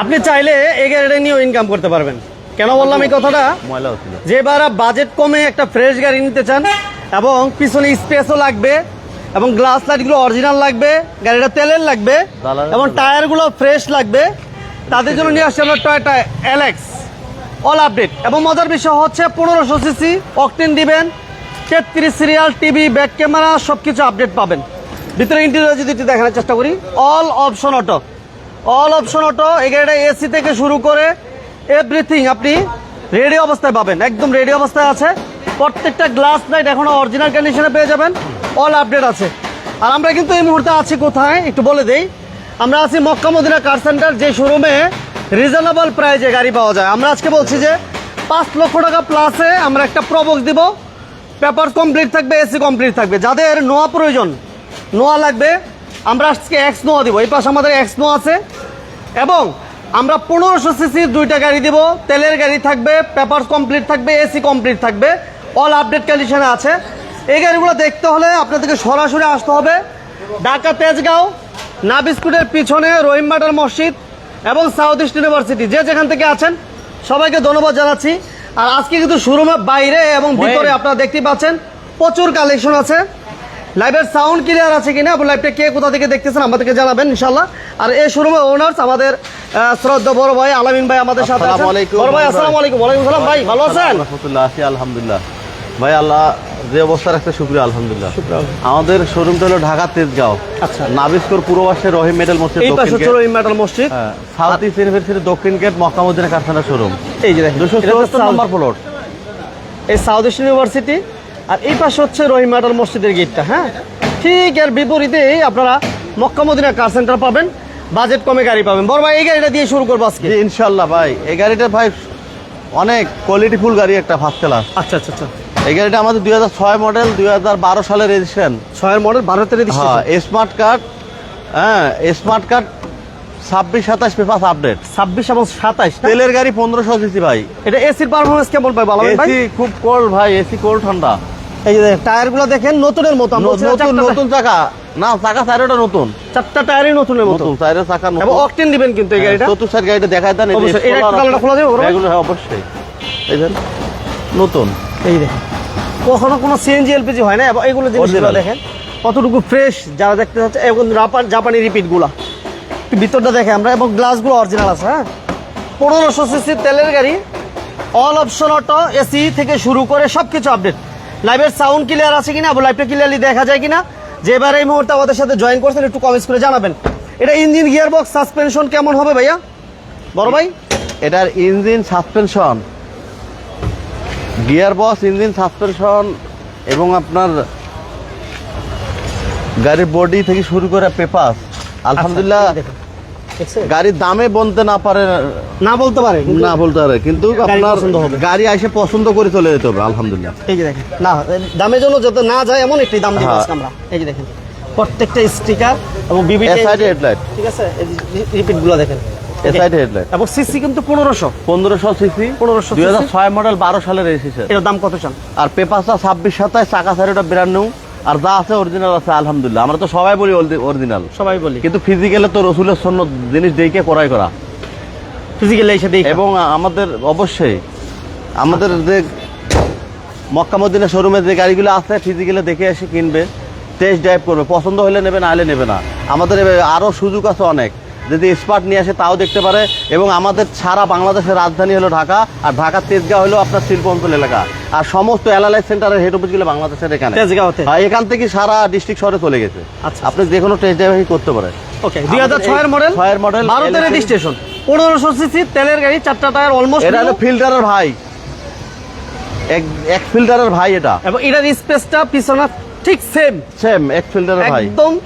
আপনি চাইলে এই গাড়িটা নিয়েও ইনকাম করতে পারবেন। কেন বললাম এই কথাটা? যে এবার বাজেট কমে একটা ফ্রেশ গাড়ি নিতে চান এবং পিছনে স্পেসও লাগবে এবং গ্লাস লাইটগুলো অরিজিনাল লাগবে গাড়িটা তেলের লাগবে এবং টায়ারগুলো ফ্রেশ লাগবে তাদের জন্য নিয়ে আসছে আমরা টয়টা এলেক্স অল আপডেট এবং মজার বিষয় হচ্ছে পনেরোশো সিসি অকটেন দিবেন তেত্রিশ সিরিয়াল টিভি ব্যাক ক্যামেরা সব কিছু আপডেট পাবেন। ভিতরে ইন্টেরিয়র যদি দেখানোর চেষ্টা করি all option auto all option auto গাড়িটা এসি থেকে শুরু করে এভরিথিং আপনি রেডি অবস্থায় পাবেন, একদম রেডি অবস্থায় আছে। প্রত্যেকটা গ্লাস লাইট এখনও অরিজিনাল কন্ডিশনে পেয়ে যাবেন অল আপডেট আছে। আর আমরা কিন্তু এই মুহূর্তে আছি কোথায়? একটু বলে দেই, আমরা আছি মক্কা মদিনা কার সেন্টার যে শোরুমে রিজনেবল প্রাইজে গাড়ি পাওয়া যায়। আমরা আজকে বলছি যে পাঁচ লক্ষ টাকা প্লাসে আমরা একটা প্রবক্স দিব পেপার কমপ্লিট থাকবে এসি কমপ্লিট থাকবে। যাদের নোয়া প্রয়োজন, নোয়া লাগবে আমরা আজকে এক্স নোয়া দিব। এই পাশে আমাদের এক্স নোয়া আছে। এবং আমরা পনেরোশো সিসির দুইটা গাড়ি দিব। তেলের গাড়ি থাকবে পেপার কমপ্লিট থাকবে এসি কমপ্লিট থাকবে। অল আপডেট কন্ডিশনে আছে। এই গাড়িগুলো দেখতে হলে আপনাদেরকে সরাসরি আসতে হবে। ঢাকা তেজগাঁও না বিস্কুটের পিছনে রহিম বাটার মসজিদ এবং সাউথ ইস্ট ইউনিভার্সিটি যে যেখান থেকে আছেন সবাইকে ধন্যবাদ জানাচ্ছি। আর আজকে কিন্তু শোরুমের বাইরে এবং ভিতরে আপনারা দেখতে পাচ্ছেন প্রচুর কালেকশন আছে। লাইভের সাউন্ড ক্লিয়ার আছে কিনা? আপনার লাইভটা কে কোথা থেকে দেখতেছেন আমাদেরকে জানাবেন ইনশাল্লাহ আর এই শোরুমের ওনার্স আমাদের শ্রদ্ধা বড় ভাই আলামিন ভাই আমাদের সাথে আছেন। আসসালামু আলাইকুম, বড় ভাই। আসসালামু আলাইকুম। ওয়ালাইকুম সালাম ভাই ভালো আছেন? রহমতুল্লাহ আছি আলহামদুলিল্লাহ। ভাই আল্লাহ যে অবস্থা রাখতে শুক্রিয়া আলহামদুলিল্লাহ। আমাদের শোরুমটা হলো ঢাকা তেজগাঁও। আচ্ছা। নাবিস্কর পূর্ব পাশে রহিম মেডেল মসজিদ এই পাশে রহিম মেটাল মসজিদ। সাউথ ইস্ট ইউনিভার্সিটির দক্ষিণ গেট মক্কামুদ্দিন কারখানা শোরুম। এই যে দেখেন দুশো এটা হচ্ছে চুয়াত্তর নম্বর ফ্লোর এই সাউথ ইস্ট ইউনিভার্সিটি আর এই পাশে হচ্ছে রহিম মেটাল মসজিদের গেটটা হ্যাঁ? ঠিক এর বিপরীতেই আপনারা মক্কা মদিনা কার সেন্টার পাবেন বাজেট কমে গাড়ি পাবেন। বড় ভাই এই গাড়িটা দিয়ে শুরু করব আজকে। ইনশাল্লাহ ভাই এই গাড়িটা ভাই অনেক কোয়ালিটিফুল গাড়ি একটা ফার্স্ট ক্লাস আচ্ছা আচ্ছা আচ্ছা। এই গাড়িটা আমাদের দুই হাজার ছয় মডেল দুই হাজার বারো সালের রেজিস্ট্রেশন ছয়ের মডেল বারো তেরো হ্যাঁ স্মার্ট কার্ড হ্যাঁ স্মার্ট কার্ড ছাব্বিশ সাতাশ পেপার আপডেট ছাব্বিশ এবং সাতাইশ তেলের গাড়ি পনেরোশো সিসি ভাই। এটা এসির পারফরমেন্স কেমন পাই ভালো ভাই? এসি খুব কোল্ড ভাই এসি কোল্ড ঠান্ডা। এই যে টায়ারগুলো দেখেন নতুনের মতো নতুন নতুন চাকা। না চাকা চারোটা নতুন। চারটা টায়ারই নতুনের মতো। নতুন চারের চাকা নতুন। এবং অকটেন দিবেন কিন্তু এই গাড়িটা। চতুর সাইড গাড়িটা দেখায় দেন কালারটা খোলা যাবে এগুলো হ্যাঁ অবশ্যই। এই দেন নতুন। এই দেখেন কখনো কোনো সিএনজি এলপিজি হয় না এবং এইগুলো জিনিসগুলো দেখেন কতটুকু ফ্রেশ যারা দেখতে হচ্ছে এবং জাপান জাপানি রিপিটগুলা একটু ভিতরটা দেখে আমরা এবং গ্লাসগুলো অরিজিনাল আছে হ্যাঁ? পনেরোশো সিসি তেলের গাড়ি অল অপশন অটো এসি থেকে শুরু করে সব কিছু আপডেট লাইভের সাউন্ড ক্লিয়ার আছে কিনা? লাইভটা ক্লিয়ারলি দেখা যায় কিনা? যে এবার এই মুহূর্তে আমাদের সাথে জয়েন করছেন একটু কমেন্টস করে জানাবেন। এটা ইঞ্জিন গিয়ার বক্স সাসপেনশন কেমন হবে ভাইয়া? বড় ভাই? এটার engine suspension gear box engine suspension এবং আপনার গাড়ির বডি থেকে শুরু করে পেপার আলহামদুলিল্লাহ আচ্ছা। দেখছেন? গাড়ির দামে বলতে না পারে না বলতে পারে না বলতে পারে কিন্তু আপনার গাড়ি এসে পছন্দ করে চলে যেতে হবে আলহামদুলিল্লাহ। এই যে দেখেন না দামের জন্য যত না যায় এমন একটি দাম দিব হ্যাঁ। আমরা। এই যে দেখেন প্রত্যেকটা স্টিকার এবং এ সাইডে হেডলাইট ঠিক আছে? রিপিটগুলো দেখেন। এ হেডলাইট এবং সিসি কিন্তু পনেরোশো। পনেরোশো সিসি 1500 দুই হাজার ছয় মডেল বারো সালের রেজিস্ট্রেশন এটার দাম কত চান? আর পেপারটা ছাব্বিশ সাতাশ চাকা চারিটা বিরান্নু। আর যা আছে অরিজিনাল আছে আলহামদুলিল্লাহ। আমরা তো সবাই বলি অরিজিনাল সবাই বলি। কিন্তু ফিজিক্যালে তো রসুলের সন্ন জিনিস দেখে করাই করা। ফিজিক্যালি এসে দেখি। এবং আমাদের অবশ্যই আমাদের যে মক্কামুদ্দিনের শোরুমে যে গাড়িগুলো আছে ফিজিক্যালে দেখে এসে কিনবে টেস্ট ড্রাইভ করবে। পছন্দ হলে নেবে না হলে নেবে না। আমাদের আরও সুযোগ আছে অনেক। যদি স্পার্ট নিয়ে আসে তাও দেখতে পারে। এবং আমাদের সারা বাংলাদেশের রাজধানী হলো ঢাকা আর ঢাকার তেজগাঁও হলো আপনার শিল্প অঞ্চল এলাকা। আর সমস্ত অ্যানালাইজ সেন্টারের হেড অফিসগুলো বাংলাদেশের এখানে। এখান থেকে সারা ডিস্ট্রিক্ট শহরে চলে গেছে। আচ্ছা। আপনি যে কোনো টেস্ট ড্রাইভ করতে পারে ওকে দুই হাজার ছয়ের মডেল ছয়ের বারোতে electric- রেজিস্ট্রেশন পনেরোশো সিসি তেলের গাড়ি চারটা টায়ার অলমোস্ট এটা হলো ফিল্টারের ভাই। এক এক ফিল্টারের ভাই এটা। এবং এটার স্পেসটা পিছনে ঠিক সেম সেম এক ফিল্টারের ভাই। একদম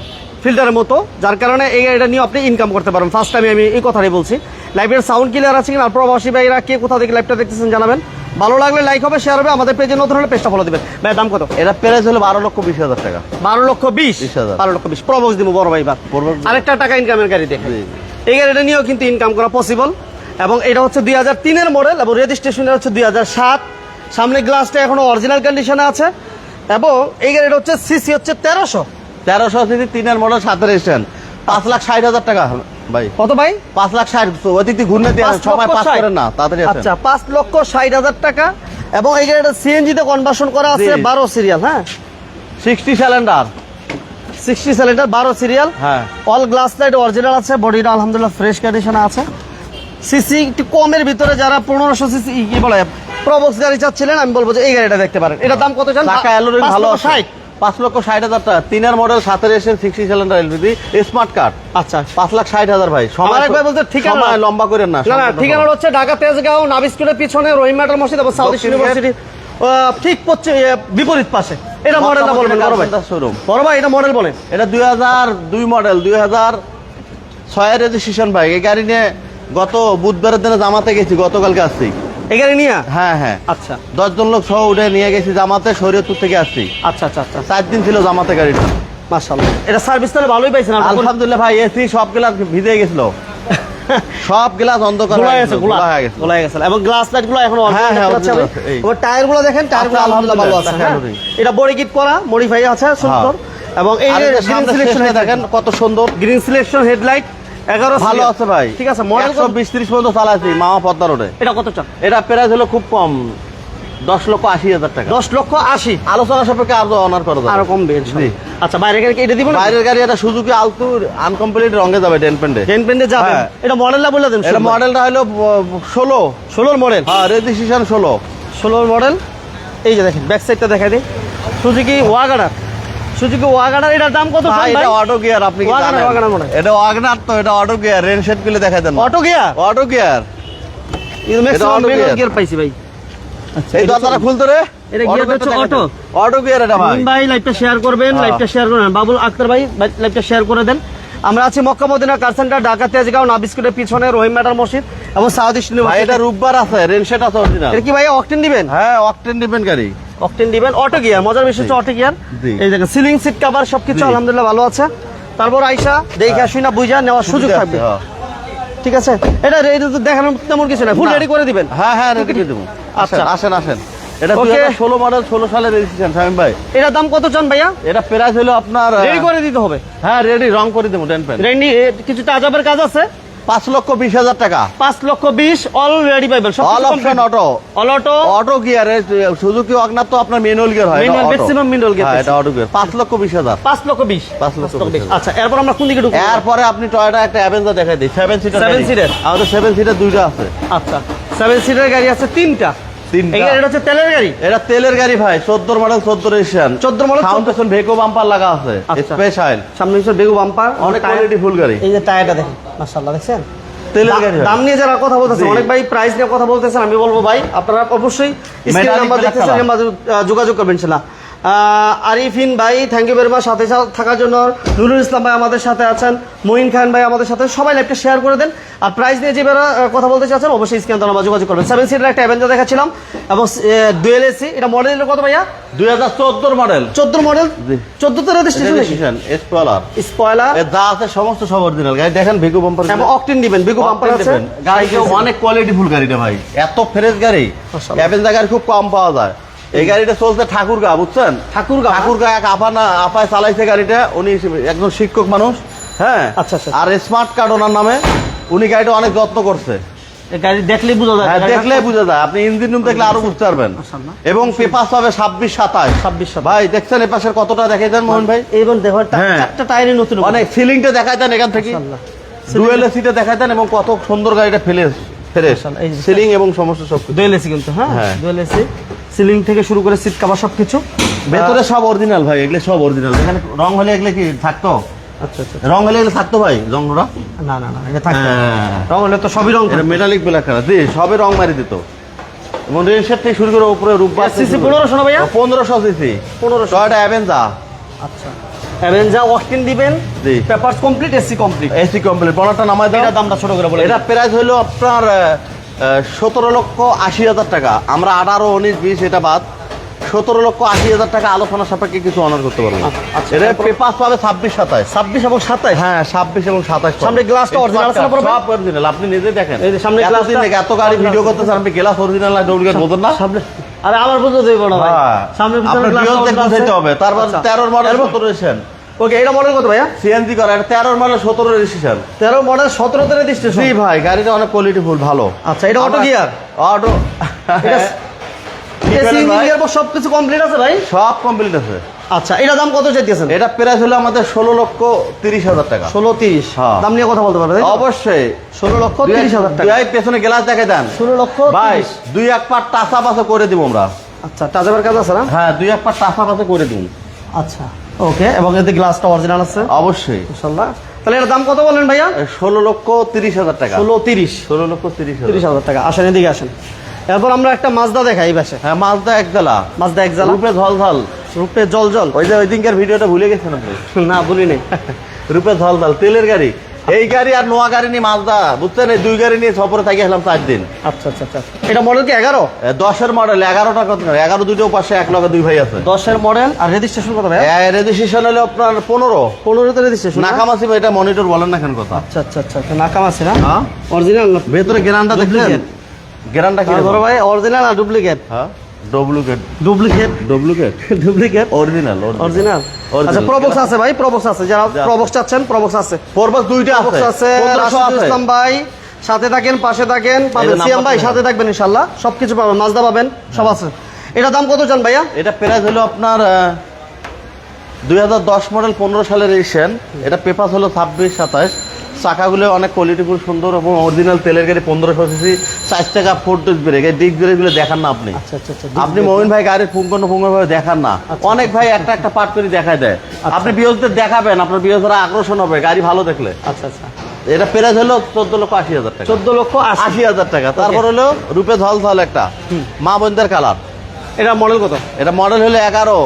ফিল্টারের মতো যার কারণে এই গাড়িটা নিয়ে আপনি ইনকাম করতে পারেন ফার্স্ট টাইম আমি এই কথাটাই বলছি। লাইভের সাউন্ড ক্লিয়ার আছে কিনা আর প্রবাসী ভাইরা কে কোথা থেকে লাইভটা দেখতেছেন জানাবেন। ভালো লাগলে লাইক হবে শেয়ার হবে আমাদের পেজে নতুন হলে পেজটা ফলো দিবেন। ভাই দাম কত? এটা প্রাইস হলো বারো লক্ষ বিশ হাজার টাকা। বারো লক্ষ বিশ? হাজার। বারো লক্ষ বিশ। প্রবক্স দিব বড় ভাই বা আরেকটা টাকা ইনকামের গাড়ি দেখেন। জি। এই গাড়িটা নিয়েও কিন্তু ইনকাম করা পসিবল এবং এটা হচ্ছে দুই হাজার তিনের মডেল এবং রেজিস্ট্রেশন হচ্ছে দুই হাজার সাত। সামনে গ্লাসটা এখনও অরিজিনাল কন্ডিশনে আছে। এবং এই গাড়িটা হচ্ছে সিসি হচ্ছে তেরোশো। তেরোশো সিসি তিনের মডেল সাতের স্ট্যান্ড পাঁচ লাখ ষাট হাজার টাকা। ভাই কত ভাই? পাঁচ লাখ ষাট। অতিথি ঘুরনে সময় পাস করেন না তাড়াতাড়ি আচ্ছা পাঁচ লক্ষ ষাট হাজার টাকা। এবং এই গাড়িটা সিএনজি তে কনভার্সন করা আছে বারো সিরিয়াল হ্যাঁ? সিক্সটি সিলিন্ডার সিক্সটি সিলিন্ডার বারো সিরিয়াল হ্যাঁ। অল গ্লাস লাইট অরিজিনাল আছে বডিটা আলহামদুলিল্লাহ ফ্রেশ কন্ডিশনে আছে। সিসি একটু কমের ভিতরে যারা পনেরোশো সিসি কি বলে প্রবক্স গাড়ি চাচ্ছিলেন আমি বলব যে এই গাড়িটা দেখতে পারেন। এটার দাম কত জান ভালো ষাট। পাঁচ লক্ষ ষাট হাজার টাকা। তিনের মডেল সাতের এসে sixty cylinder LPG smart card আচ্ছা। পাঁচ লাখ ষাট হাজার ভাই। আমার একবার বলতে ঠিকানা- লম্বা করেন না ঠিকানা হচ্ছে ঢাকা তেজগাঁও নাবি স্কুলের পিছনে রহিম মেটাল মসজিদ এবং সাউথ ইউনিভার্সিটি। ঠিক এ, বিপরীত পাশে। এটা মডেলটা বলবেন বড় ভাই। শোরুম বড় ভাই এটা মডেল বলেন। এটা দুই হাজার দুই মডেল দুই হাজার ছয়ের রেজিস্ট্রেশন বাইক এই গাড়ি নিয়ে গত বুধবারের দিনে জামাতে গেছি গতকালকে আসছি। গাড়ি নিয়ে? হ্যাঁ হ্যাঁ। আচ্ছা। দশজন লোক সহ উঠে নিয়ে গেছি জামাতে শরীয়তপুর থেকে আসছি। আচ্ছা আচ্ছা আচ্ছা। চার দিন ছিল জামাতে গাড়িটা। মাশাআল্লাহ। এটা সার্ভিস তাহলে ভালোই পাইছেন আলহামদুলিল্লাহ ভাই এসি সব গ্লাস ভিজে গেছিল। সব গ্লাস অন্ধকার হয়ে গেছে গোলা হয়ে গেছে গোলা গেছে। এবং গ্লাস লাইটগুলো এখন হ্যাঁ, হ্যাঁ। টায়ারগুলো দেখেন টায়ারগুলো আচ্ছা, আলহামদুলিল্লাহ ভালো আছে হ্যাঁ। এটা বডি কিট করা মডিফাই আছে সুন্দর। এবং এই গ্রিন সিলেকশন দেখেন কত সুন্দর। গ্রিন সিলেকশন হেডলাইট এগারো ভালো আছে ভাই। ঠিক আছে মডেল একশো বিশ ত্রিশ পর্যন্ত চালাইছি মামা পদ্মা রোডে। এটা কত চান? এটা প্রাইস হলো খুব কম দশ লক্ষ আশি হাজার টাকা। দশ লক্ষ আশি? আলোচনা সাপেক্ষে আরও অনার করা যাবে আরও কমবে। আচ্ছা বাইরে গাড়ি এটা দিব বাইরের গাড়ি এটা সুজুকি আলতু আনকমপ্লিট রঙে যাবে টেন পেন্ডে টেন পেন্টে যাবে? হ্যাঁ। এটা মডেলটা বলে দেন এটা মডেলটা হলো ষোলো। ষোলোর মডেল হ্যাঁ রেজিস্ট্রেশন ষোলো। ষোলোর মডেল এই যে দেখেন ব্যাক সাইডটা দেখাই দিই। সুজুকি ওয়াগানার সুজুকি ওয়াগানার এটার দাম কত ভাই এটা অটো গিয়ার আপনি কি জানেন? ওয়াগনার মনে এটা ওয়াগনার তো এটা অটো গিয়ার রেন শেডগুলো দেখাই দেন। অটো গিয়ার অটো গিয়ার ಇದು ম্যাক্সিমাম গিয়ার পাইছি ভাই। এই দরজাটা খুলতে রে? এটা gear হচ্ছে auto? অটো গিয়ার এটা ভাই। ভাই লাইভটা শেয়ার করবেন। লাইভটা শেয়ার করবেন বাবুল আক্তার ভাই লাইভটা শেয়ার করে দেন। আমরা আছি Mecca Medina car centre Dhaka Tejgaon নাবিস্কুটের পিছনে রহিম ম্যাটার মসজিদ এবং সাউথ ইস্ট ভাই ইউনিভার্সিটি। এটা রূপবার আছে রেন শেড আছে অরিজিনাল এটা কি ভাই অকটেন দিবেন? হ্যাঁ অকটেন ডিপেন্ড গাড়ি। অকটেন দিবেন। অটো গিয়ার মজার বিষয় হচ্ছে অটো গিয়ার এই দেখেন সিলিং সিট কভার সবকিছু। আলহামদুলিল্লাহ ভালো আছে। তারপর আইসা দেখে আসুই না বুঝা নেওয়ার সুযোগ থাকবে। হ্যাঁ। ঠিক আছে? এটা রেডি তো দেখানোর তেমন কিছু না ফুল রেডি করে দিবেন। হ্যাঁ হ্যাঁ রেডি করে দেবো। আচ্ছা। আসেন আসেন এটা. দুই ষোলো মডেল ষোলো সালে রেজিস্ট্রেশন শামিম ভাই। এটার দাম কত চান ভাইয়া? এটা প্রাইস হলো আপনার রেডি করে দিতে হবে। হ্যাঁ রেডি রং করে দেবো টেন পেন রেডি কিছু তাজাবের কাজ আছে? পাঁচ লক্ষ বিশ হাজার টাকা। পাঁচ লক্ষ বিশ অল রেডি পাইবেন all option auto all auto auto gear Suzuki অগনার তো আপনার মেনুয়াল গিয়ার হয় মেনুয়াল ম্যাক্সিমাম মেনুয়াল গিয়ার হ্যাঁ এটা অটো গিয়ার পাঁচ লক্ষ বিশ হাজার। পাঁচ লক্ষ বিশ। পাঁচ লক্ষ বিশ আচ্ছা এরপর আমরা কোন দিকে ঢুকবো? এরপরে আপনি টয়টা একটা অ্যাভেঞ্জার দেখাই দিই। সেভেন সিটার সেভেন সিটার আমাদের সেভেন সিটার দুইটা আছে। আচ্ছা সেভেন সিটার গাড়ি আছে তিনটা। হচ্ছে তেলের গাড়ি? এটা তেলের গাড়ি ভাই চোদ্দ মডেল চোদ্দ রেজিস্ট্রেশন 14 model, সাউন্ড ভেকো বাম্পার লাগা আছে। স্পেশাল সামনে হচ্ছে বাম্পার অনেক কোয়ালিটি ফুল গাড়ি। এই যে টায়ারটা দেখেন মাশাআল্লাহ দেখছেন? তেলের গাড়ি দাম নিয়ে যারা কথা বলতেছেন অনেক ভাই প্রাইস নিয়ে কথা বলতেছেন আমি বলব ভাই আপনারা অবশ্যই স্ক্রিন নাম্বার দেখতেছেন যোগাযোগ করবেন আরিফিন ভাই থ্যাংক ইউ ভেরি মাচ সাথে থাকার জন্য নুরুল ইসলাম ভাই আমাদের সাথে আছেন মঈন খান ভাই আমাদের সাথে। সবাই লাইভটা শেয়ার করে দেন। আর প্রাইস নিয়ে যে কথা বলতে চাচ্ছেন অবশ্যই স্ক্রিন নাম্বার যোগাযোগ করবেন। সেভেন সিটার একটা অ্যাভেঞ্জার দেখাচ্ছিলাম এবং ডুয়েল এসি এটা মডেল কত ভাইয়া? দুই হাজার চোদ্দোর মডেল চোদ্দ মডেল জি। চোদ্দতে রেজিস্ট্রেশন স্পয়লার স্পয়লার যা আছে সমস্ত সব অরিজিনাল গাড়ি দেখেন ভেকো বাম্পার এবং অকটেন দিবেন বিগু বাম্পার আছে। গাড়িটা অনেক কোয়ালিটি ফুল গাড়িটা ভাই। এত ফ্রেশ গাড়ি। অ্যাভেঞ্জার গাড়ি খুব কম পাওয়া যায়। এই গাড়িটা চলছে ঠাকুরগা বুঝছেন? ঠাকুরগাঁও? ঠাকুরগা এক আপা না আপায় চালাইছে গাড়িটা। উনি একজন শিক্ষক মানুষ হ্যাঁ? আচ্ছা, আচ্ছা। আর স্মার্ট কার্ড ওনার নামে উনি গাড়িটা অনেক যত্ন করছে। গাড়ি দেখলেই বোঝা যায়। হ্যাঁ যায়। আপনি ইঞ্জিন রুম দেখলে আরও বুঝতে পারবেন। এবং পেপাস হবে ছাব্বিশ সাতাশ। 26 সাতাশ। ভাই দেখছেন এ পাশের কতটা দেখে দেন মোহন ভাই? দেখো একটা- হ্যাঁ। টায়ারই নতুন অনেক সিলিংটা দেখাই দেন এখান থেকে। ডুয়েল দেখাই দেন এবং কত সুন্দর গাড়িটা ফেলে সিলিং এবং সমস্ত সব কিছু। এসি কিন্তু হ্যাঁ? হ্যাঁ। এসি সিলিং থেকে শুরু করে সিট কাভার সব কিছু ভেতরে সব অরিজিনাল ভাই এগুলো সব অরিজিনাল এখানে রং হলে এগুলো কি থাকতো? আচ্ছা আচ্ছা। রং হলে এগুলো থাকতো ভাই রংরা না না না এটা থাকবে হ্যাঁ। রং হলে তো সবই রং মেটালিক ব্ল্যাক কালার জি সবে রং মারি দিত। এবং রেজিস্টার থেকে শুরু করে উপরে সিসি পনেরোশো না ভাইয়া? পনেরোশো সিসি 1500 টয়টা অ্যাভেঞ্জা আচ্ছা। অ্যাভেঞ্জা ওয়াকিন দিবেন। জি। Papers complete AC complete AC complete দাও। এটা দামটা ছোট করে বলে এটা প্রাইস হলো আপনার সতেরো লক্ষ আশি হাজার টাকা। আমরা আঠারো উনিশ বিশ এটা বাদ। সতেরো লক্ষ আশি হাজার টাকা আলোচনা সাপেক্ষে কিছু অনার করতে পারব। আচ্ছা, এটা পেপার পাবে ছাব্বিশ সাতাশ ছাব্বিশ এবং সাতাশ হ্যাঁ ছাব্বিশ এবং সাতাশ সামনে গ্লাসটা ভাই? সব অরিজিনাল আপনি নিজে দেখেন। এই যে সামনে এতদিন গ্লাসটা এত গাড়ি ভিডিও করতেছেন আপনি গ্লাস অরিজিনাল না ডুপ্লিকেট বোঝেন না? সামনে আরে আমার বুঝতে দেব না হ্যাঁ। সামনে হবে। তারপর আচ্ছা। তেরোর মডেল সতেরো ওকে এটা মডেল কত ভাইয়া? সিএনজি করা এটা তেরোর মানে সতেরো রেজিস্ট্রেশন তেরো মডেল সতেরোতে রেজিস্ট্রেশন জি ভাই গাড়িটা অনেক কোয়ালিটি ফুল ভালো। আচ্ছা এটা অটো গিয়ার অটো এটা কি এসি বলেন ভাই? গিয়ার সব কিছু কমপ্লিট আছে ভাই? সব কমপ্লিট আছে। আচ্ছা এটা দাম কত চাইতেছেন? এটা প্রাইস হলো আমাদের ষোলো লক্ষ তিরিশ হাজার টাকা। ষোলো তিরিশ। হ্যাঁ। দাম নিয়ে কথা বলতে পারবে অবশ্যই। ষোলো লক্ষ তিরিশ হাজার টাকা। দুই পেছনে গ্লাস দেখে দেন। ষোলো লক্ষ তিরিশ। দুই এক পার টাসা পাশে করে দিব আমরা। আচ্ছা টাজাবার কাজ আছে না? হ্যাঁ দুই এক পার টাসা পাশে করে দিব আচ্ছা। ওকে এবং এতে গ্লাসটা অরিজিনাল আছে? অবশ্যই। ইনশাল্লাহ তাহলে এর দাম কত বলেন ভাইয়া? ষোলো লক্ষ তিরিশ হাজার টাকা। ষোলো তিরিশ। ষোলো লক্ষ তিরিশ তিরিশ হাজার টাকা। আসেন এদিকে আসেন। এরপর আমরা একটা মাছদা দেখাই পাশে। হ্যাঁ মাছদা একজালা। মাছদা এক জ্বালা রূপে ঝল ঝল রূপে জল জল ওই যে ওই দিনকার ভিডিওটা ভুলে গেছেন আপনি? না ভুলিনি। নেই রূপে ঝল ঝল তেলের গাড়ি। এই গাড়ি আর নোয়া গাড়ি নিয়ে মাছদা বুঝছেন? এই দুই গাড়ি নিয়ে সফরে থাকি আসলাম চার দিন। আচ্ছা আচ্ছা আচ্ছা। এটা মডেল কি এগারো? দশের মডেল এগারোটা কত এগারো দুটো পাশে এক লগে দুই ভাই আছে। দশের মডেল আর রেজিস্ট্রেশন কত ভাই রেজিস্ট্রেশন হলো আপনার পনেরো। পনেরোতে রেজিস্ট্রেশন নাকামাসি এটা মনিটর বলেন না কেন কথা? আচ্ছা আচ্ছা আচ্ছা আচ্ছা নাকাম আছে না? হ্যাঁ। অরিজিনাল ভেতরে গ্যারান্টা দেখলেন? Duplicate। গ্যারান্টা কি ধরো ভাই অরিজিনাল আর ডুপ্লিকেট হ্যাঁ। Duplicate duplicate duplicate duplicate original original আচ্ছা প্রবক্স আছে ভাই প্রবক্স আছে। যারা প্রবক্স চাচ্ছেন প্রবক্স আছে। ফোরবাস দুইটা প্রবক্স আছে। আছে পনেরোশো রাশিদুল আছে। ইসলাম ভাই সাথে থাকেন পাশে থাকেন পাবেন। ভাই সাথে থাকবেন সবকিছু পাবেন মাজদা পাবেন সব আছে। এটা দাম কত চান ভাইয়া? এটা প্রাইস হলো আপনার দুই হাজার দশ মডেল পনেরো সালের রেজিস্ট্রেশন এটা পেপার হলো ছাব্বিশ সাতাশ। চাকাগুলো অনেক কোয়ালিটি খুব সুন্দর এবং অরিজিনাল তেলের গাড়ি পনেরোশো সিসি চার টাকা ফোর ডিস ব্রেক এই ডিস ব্রেকগুলো দেখান না আপনি। আচ্ছা আচ্ছা আচ্ছা আপনি মমিন ভাই গাড়ির পুঙ্গন পুঙ্গন ভাবে দেখান না। অনেক ভাই একটা একটা পার্ট করে দেখায় দেয়। আপনি বিয়োজদের দেখাবেন আপনার বিয়োজরা আকর্ষণ হবে গাড়ি ভালো দেখলে। আচ্ছা আচ্ছা। এটা প্রাইস হলো চোদ্দ লক্ষ আশি হাজার টাকা। চোদ্দ লক্ষ আশি। হাজার টাকা। তারপর হলো রূপে ঝল ঝল একটা। মা বোনদের কালার এটা মডেল কত? এটা মডেল হলো এগারো।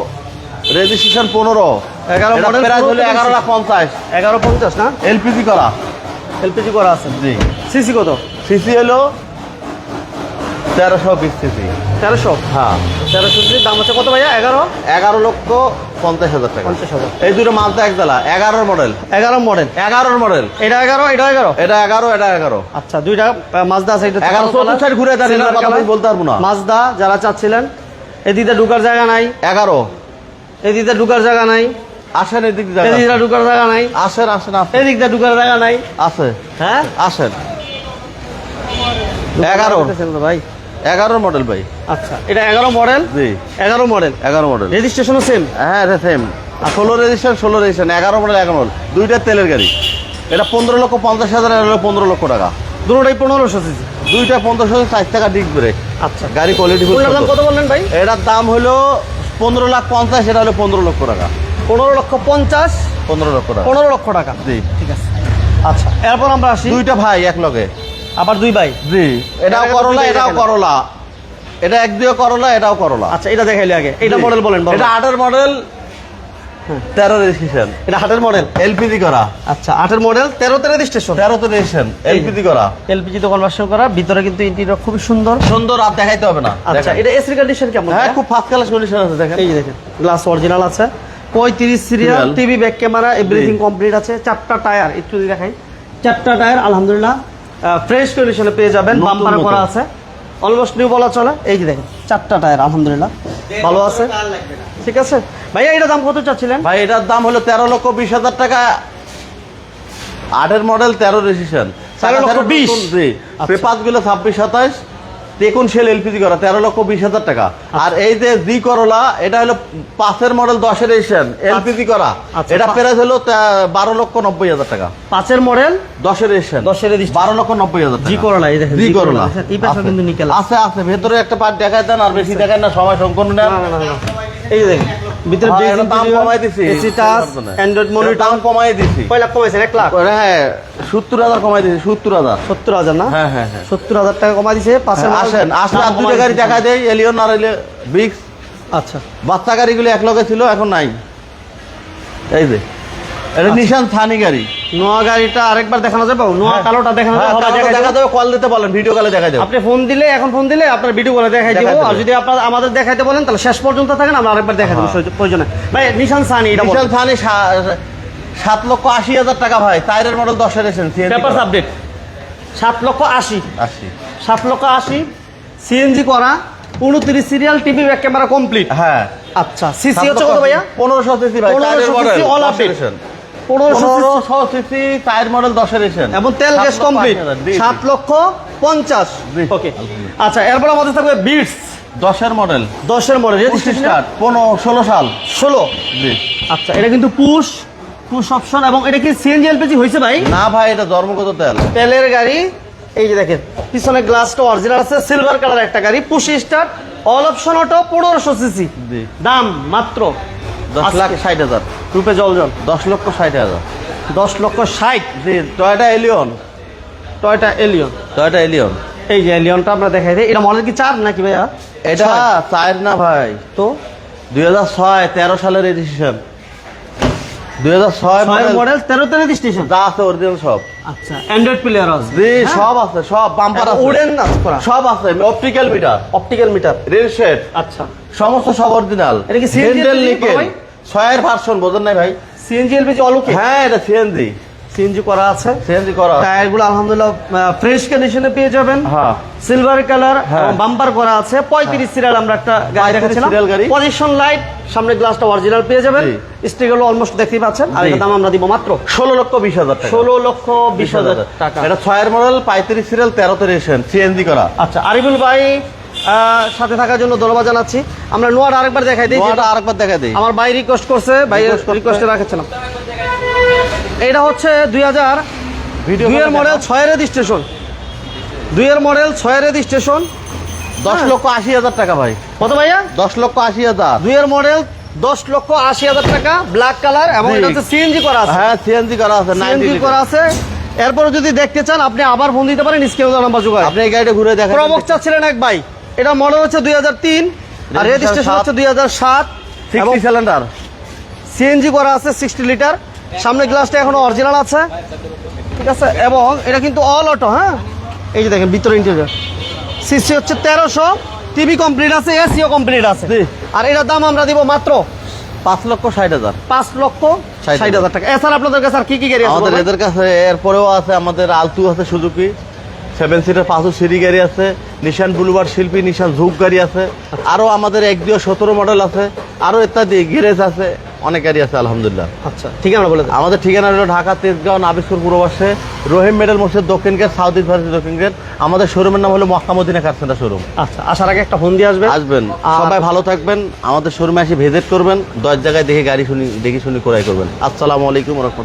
রেজিস্ট্রেশন পনেরো। 11 model, প্রাইস হলো 15 এগারো লাখ পঞ্চাশ। এগারো পঞ্চাশ না? এলপিজি করা। এলপিজি করা আছে? জি। সিসি কত? সিসি হলো তেরোশো বিশ সিসি তেরোশো? হ্যাঁ। তেরোশো সিসির দাম হচ্ছে কত ভাইয়া? এগারো? এগারো লক্ষ পঞ্চাশ হাজার টাকা। পঞ্চাশ হাজার। এই দুটো মালটা একদলা এগারোর মডেল এগারো মডেল এগারোর মডেল এটা এগারো এটা এগারো? এটা এগারো এটা এগারো। আচ্ছা দুইটা মাজদা আছে এটা এগারো সাইড ঘুরে দাঁড়িয়ে বলতে পারব না। মাজদা যারা চাচ্ছিলেন এদিকে ঢুকার জায়গা নাই। এগারো। এদিকে ঢুকার জায়গা নাই। আসেন এদিক ঢুকার জায়গা নাই। আসেন আসেন এদিকটা ঢুকার জায়গা নাই। আছে। হ্যাঁ? আসেন। এগারো। ভাই? এগারোর মডেল ভাই। আচ্ছা এটা এগারো মডেল? জি। এগারো মডেল? এগারো মডেল। রেজিস্ট্রেশনও সেম হ্যাঁ এটা সেম ষোলো রেজিস্ট্রেশন ষোলো রেজিস্ট্রেশন। এগারো মডেল এগারো মডেল। দুইটা তেলের গাড়ি। এটা পনেরো লক্ষ পঞ্চাশ হাজার এটা পনেরো লক্ষ টাকা। দুটোটাই পনেরোশো সিসি? দুইটা পঞ্চাশ হাজার চার টাকা ডিস্ক ব্রেক আচ্ছা। গাড়ি কোয়ালিটি কত বললেন ভাই? এটার দাম হলো পনেরো লাখ পঞ্চাশ এটা হলো পনেরো লক্ষ টাকা। পনেরো লক্ষ পঞ্চাশ। পনেরো লক্ষ টাকা। পনেরো লক্ষ টাকা। জি। ঠিক আছে। আচ্ছা এরপর আমরা আসি। দুইটা ভাই এক লগে আবার দুই ভাই। জি। এটাও এটা করলা এটাও করলা। এটা এক করলা এটাও করলা। আচ্ছা এটা দেখাইলে আগে। এটা মডেল বলেন। এটা আটের মডেল। তেরো রেজিস্ট্রেশন এটা হাটের মডেল এলপিজি করা। আচ্ছা আটের মডেল তেরোতে রেজিস্ট্রেশন তেরোতে রেজিস্ট্রেশন এলপিজি করা। এলপিজি তো কনভার্সন করা ভিতরে কিন্তু ইন্টেরিয়র খুবই সুন্দর। সুন্দর আর দেখাইতে হবে না। আচ্ছা এটা এসি কন্ডিশন কেমন? হ্যাঁ খুব ফার্স্ট ক্লাস কন্ডিশন আছে দেখেন। এই দেখেন গ্লাস অরিজিনাল আছে। পঁয়ত্রিশ serial TV back camera everything complete আছে। চারটা টায়ার একটু যদি দেখাই। চারটা টায়ার আলহামদুলিল্লাহ। ফ্রেশ কন্ডিশনে পেয়ে যাবেন। বাম্পার করা আছে। অলমোস্ট নিউ বলা চলে। এই যে দেখেন চারটা টায়ার আলহামদুলিল্লাহ। ভালো আছে। ঠিক আছে? ভাইয়া এটা দাম কত চাচ্ছিলেন? ভাই এটার দাম হলো তেরো লক্ষ বিশ হাজার টাকা। আটের মডেল তেরো রেজিস্ট্রেশন 13 লক্ষ 20 জি। আচ্ছা। ছাব্বিশ সাতাশ দেখুন সেল এলপিজি করা তেরো লক্ষ বিশ হাজার টাকা। আর এই যে জি করলা এটা হলো পাঁচের মডেল দশের এশিয়ান এলপিজি করা। আচ্ছা, এটা প্রাইস হলো বারো লক্ষ নব্বই হাজার টাকা। পাঁচের মডেল দশের এশিয়ান দশের। বারো লক্ষ নব্বই হাজার জি করলা জি করলা আছে। কিন্তু নিকেল আছে। আছে ভেতরে একটা পার্ট দেখায় দেন আর বেশি দেখায় না সময় সম্পূর্ণ নেন। এই দেখেন। ভিতরে হ্যাঁ, দাম কমাই দিছি। এসি টাচ অ্যান্ড্রয়েড মনিটর দাম কমাই দিছি। কয় লাখ কমাইছেন? 1 লাখ? হ্যাঁ সত্তর হাজার কমাই দিয়েছি সত্তর হাজার। সত্তর হাজার না? হ্যাঁ হ্যাঁ হ্যাঁ। সত্তর হাজার টাকা কমাই দিছে পাশে আসেন আসলে আর দুটো গাড়ি দেখা দেয় এলিয়ন আর এলে বিক্স আচ্ছা। বাচ্চা গাড়িগুলো এক লগে ছিল এখন নাই। এই যে এটা নিশান থানি গাড়ি। নোয়া গাড়িটা আরেকবার দেখানো যাবে? নোয়া হ্যাঁ। কালোটা দেখানো হ্যাঁ, যাবে দেখা যাবে কল দিতে বলেন ভিডিও কলে দেখা যাবে আপনি ফোন দিলে এখন ফোন দিলে আপনার ভিডিও করে দেখাই দিব। আর যদি আপনার আমাদের দেখাইতে বলেন তাহলে শেষ পর্যন্ত থাকেন আমরা আরেকবার দেখাই দেবো হ্যাঁ। প্রয়োজনে ভাই নিশান সানি এটা নিশান থানি সা- সাত লক্ষ আশি হাজার টাকা ভাই টায়ারের মডেল দশের এসেন পেপার আপডেট সাত লক্ষ আশি। আশি। সাত লক্ষ আশি সিএনজি করা উনত্রিশ serial TV back camera complete হ্যাঁ। আচ্ছা সিসি হচ্ছে কত ভাইয়া? পনেরোশো সিসি ভাই 1500 cc all update। পনেরোশো পনেরোশো সিসি টায়ার মডেল দশের এসেন এবং তেল গ্যাস কমপ্লিট সাত লক্ষ পঞ্চাশ। ওকে আচ্ছা এরপর আমাদের থাকবে বিটস দশের মডেল। দশের মডেল পনেরো ষোলো সাল। ষোলো। জি। আচ্ছা এটা কিন্তু পুশ। পুশ অপশন এবং এটা কি সিএনজি এলপিজি হয়েছে ভাই? না ভাই এটা ধর্মগত তেল। তেলের গাড়ি এই যে দেখেন পিছনে গ্লাসটা অরিজিনাল আছে সিলভার কালার একটা গাড়ি push start all option auto পনেরোশো সিসি। দাম মাত্র দশ লাখ ষাট হাজার। রূপে জলজন দশ লক্ষ ষাট হাজার। দশ লক্ষ ষাট। জি। Toyota Allion Toyota Allion Toyota Allion এই যে এলিয়নটা আমরা দেখাই দিই। এটা মডেল কি চার নাকি ভাইয়া? এটা চার। না ভাই? তো? দুই হাজার ছয় তেরো সালের রেজিস্ট্রেশন দুই হাজার ছয় ছয়ের মডেল মডেল তেরো তেরো স্টেশন যা আছে অরিজিনাল সব। আচ্ছা অ্যান্ড্রয়েড প্লেয়ার আছে। জি সব আছে সব বাম্পার আছে। উডেন করা সব আছে optical meter optical meter rail set আচ্ছা। সমস্ত সব অরিজিনাল এটা কি নিকেল ভাই? ছয়ের ভার্সন বোঝেন নাই ভাই? সিএনজি এলপিজি অলুকে হ্যাঁ এটা সিএনজি সিএনজি করা আছে। সিএনজি করা টায়ারগুলো আলহামদুলিল্লাহ ফ্রেশ কন্ডিশনে পেয়ে যাবেন। হ্যাঁ। সিলভার কালার হ্যাঁ। বাম্পার করা আছে। পঁয়ত্রিশ সিরিয়াল আমরা একটা গাড়ি 35 গাড়ি। পজিশন লাইট সামনে গ্লাসটা অরিজিনাল পেয়ে যাবেন। স্টিকারগুলো অলমোস্ট দেখতেই পাচ্ছেন। আর। দাম আমরা দিব মাত্র ষোলো লক্ষ বিশ হাজার টাকা। ষোলো লক্ষ বিশ হাজার টাকা। এটা ছয়ের মডেল পঁয়ত্রিশ সিরিয়াল তেরোতে রেশন সিএনজি করা। আচ্ছা আরিফুল ভাই সাথে থাকার জন্য ধন্যবাদ জানাচ্ছি। আমরা নোয়ার আরেকবার দেখাই দিই নোয়াটা আরেকবার দেখা দিই। আমার ভাই রিকোয়েস্ট করছে। ভাই। রিকোয়েস্টে রাখাচ্ছিলাম এটা হচ্ছে দুই হাজার দুইয়ের মডেল ছয় ছয়ের রেজিস্ট্রেশন দুইয়ের মডেল ছয়ের রেজিস্ট্রেশন দশ হ্যাঁ। লক্ষ আশি হাজার টাকা ভাই। কত ভাইয়া? দশ লক্ষ আশি হাজার। দুইয়ের মডেল দশ লক্ষ আশি হাজার টাকা ব্ল্যাক কালার এবং এটা হচ্ছে সিএনজি করা আছে। হ্যাঁ সিএনজি করা আছে সিএনজি 90 করা আছে। এরপর যদি দেখতে চান আপনি আবার ফোন দিতে পারেন স্ক্রিনে নাম্বার যোগাযোগ আপনি এই গাড়িটা ঘুরে দেখেন। প্রবক্স চাচ্ছিলেন এক ভাই। এটা মডেল হচ্ছে দুই হাজার তিন আর রেজিস্ট্রেশন হচ্ছে দুই হাজার সাত সিলিন্ডার সিএনজি করা আছে সিক্সটি লিটার সামনে গ্লাসটা এখনও অরিজিনাল আছে। ঠিক আছে? এবং এটা কিন্তু অল অটো হ্যাঁ? এই যে দেখেন ভিতরে ইন্টেরিয়র সিসি হচ্ছে তেরোশো টিভি কমপ্লিট আছে এসিও কমপ্লিট আছে। আর এটার দাম আমরা দিব মাত্র পাঁচ লক্ষ ষাট হাজার। পাঁচ লক্ষ ষাট ষাট হাজার টাকা। এছাড়া আপনাদের কাছে আর কি কি গাড়ি আছে আমাদের? এদের কাছে এরপরেও আছে আমাদের আলতু আছে সুজুকি সেভেন সিটার পাঁচু সিরি গাড়ি আছে নিশান বুলুবার শিল্পী নিশান ঝুঁক গাড়ি আছে আরও আমাদের একদিও সতেরো মডেল আছে আরও ইত্যাদি গ্যারেজ আছে। অনেক গাড়ি আছে আলহামদুলিল্লাহ। আচ্ছা ঠিকানা বলে আমাদের ঠিকানা হলো ঢাকা তেজগাঁও নাবিসপুর পূর্ববাসে রহিম মেডেল মসজিদ দক্ষিণ গেট সাউথ ইস্ট ভারতীয় দক্ষিণ গেট। আমাদের শোরুমের নাম হলো মক্কামদিনা কার সেন্টার শোরুম। আচ্ছা আসার আগে একটা ফোন দিয়ে আসবে আসবেন। আর- সবাই ভালো থাকবেন আমাদের শোরুমে এসে ভিজিট করবেন। দশ জায়গায় দেখে গাড়ি শুনি দেখে শুনি ক্রয় করবেন। আসসালামু আলাইকুম রহমতুল্লাহ।